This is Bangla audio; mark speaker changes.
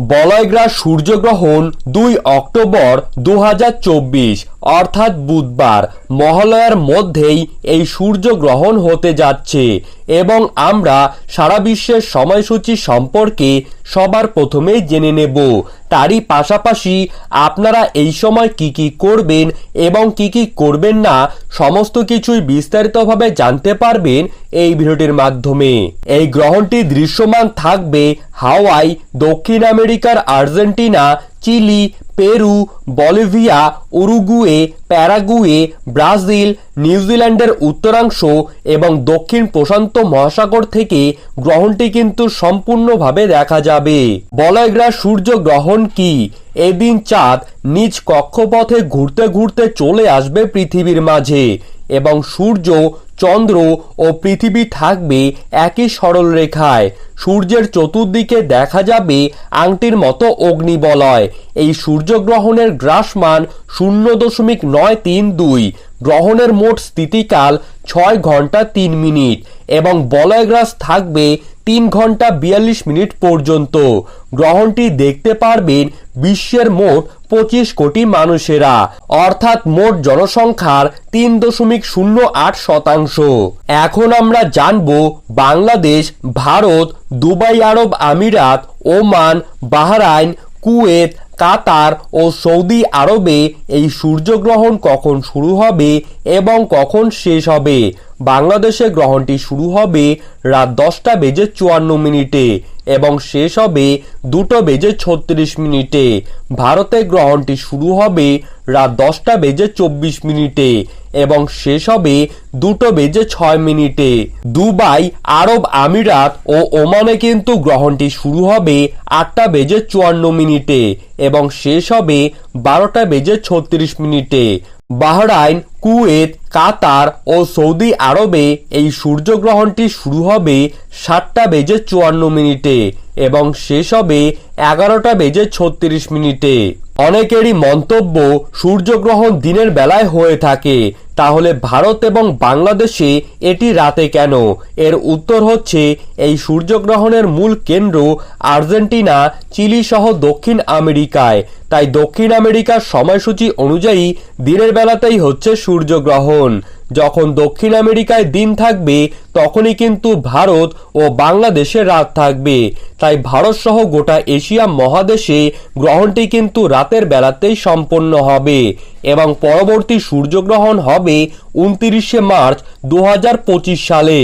Speaker 1: বলয়গ্রাস সূর্যগ্রহণ দুই অক্টোবর দু হাজার চব্বিশ। অর্থাৎ বুধবার। মহালয়ার মধ্যেই এই সূর্যগ্রহণ হতে যাচ্ছে এবং আমরা সারা বিশ্বের সময়সূচি সম্পর্কে সবার প্রথমেই জেনে নেব। তারই পাশাপাশি আপনারা এই সময় কি কি করবেন এবং কি কি করবেন না সমস্ত কিছুই বিস্তারিতভাবে জানতে পারবেন এই ভিডিওটির মাধ্যমে। এই গ্রহণটি দৃশ্যমান থাকবে হাওয়াই, দক্ষিণ আমেরিকার Argentina Chile, Peru, Bolivia, Uruguay, Paraguay, Brazil, নিউজিল্যান্ডের উত্তরাংশ এবং দক্ষিণ প্রশান্ত মহাসাগর থেকে গ্রহণটি কিন্তু সম্পূর্ণভাবে দেখা যাবে। বলয়গ্রাস সূর্য গ্রহণ কি? এদিন চাঁদ নিজ কক্ষপথে ঘুরতে ঘুরতে চলে আসবে পৃথিবীর মাঝে। এবং সূর্য, চন্দ্র ও পৃথিবী থাকবে একই সরল রেখায় সূর্যের চতুর্দিকে দেখা যাবে আংটির মতো অগ্নিবলয়। এই সূর্যগ্রহণের গ্রাসমান শূন্য দশমিক নয় তিন দুই। গ্রহণের মোট স্থিতিকাল ছয় ঘণ্টা তিন মিনিট এবং বলয়গ্রাস থাকবে তিন ঘণ্টা বিয়াল্লিশ মিনিট পর্যন্ত। গ্রহণটি দেখতে পারবেন বিশ্বের মোট পঁচিশ কোটি মানুষেরা, অর্থাৎ মোট জনসংখ্যার তিন দশমিক শূন্য আট শতাংশ। এখন আমরা জানব বাংলাদেশ, ভারত, দুবাই আরব আমিরাত, ওমান, বাহরাইন, কুয়েত, কাতার ও সৌদি আরবে এই সূর্যগ্রহণ কখন শুরু হবে এবং কখন শেষ হবে? বাংলাদেশে গ্রহণটি শুরু হবে রাত দশটা বেজে চুয়ান্ন মিনিটে এবং শেষ হবে দুটো বেজে ছত্রিশ মিনিটে। ভারতে গ্রহণটি শুরু হবে রাত দশটা বেজে চব্বিশ মিনিটে এবং শেষ হবে দুটো বেজে ছয় মিনিটে। দুবাই, আরব আমিরাত ও ওমানে কিন্তু গ্রহণটি শুরু হবে আটটা বেজে চুয়ান্ন মিনিটে এবং শেষ হবে বারোটা বেজে ছত্রিশ মিনিটে। বাহরাইন, কুয়েত, কাতার ও সৌদি আরবে এই সূর্যগ্রহণটি শুরু হবে সাতটা বেজে চুয়ান্ন মিনিটে এবং শেষ হবে এগারোটা বেজে ছত্রিশ মিনিটে। অনেকেরই মন্তব্য, সূর্যগ্রহণ দিনের বেলায় হয়ে থাকে। তাহলে ভারত এবং বাংলাদেশে এটি রাতে কেন? এর উত্তর হচ্ছে, এই সূর্যগ্রহণের মূল কেন্দ্র আর্জেন্টিনা, চিলি সহ দক্ষিণ আমেরিকায়। তাই দক্ষিণ আমেরিকার সময়সূচি অনুযায়ী দিনের বেলাতেই হচ্ছে সূর্যগ্রহণ। যখন দক্ষিণ আমেরিকায় দিন থাকবে, তখনই কিন্তু ভারত ও বাংলাদেশে রাত থাকবে। তাই ভারত সহ গোটা এশিয়া মহাদেশে গ্রহণটি কিন্তু রাতের বেলাতেই সম্পন্ন হবে এবং পরবর্তী সূর্যগ্রহণ হবে উনতিরিশে মার্চ দু হাজার পঁচিশ সালে।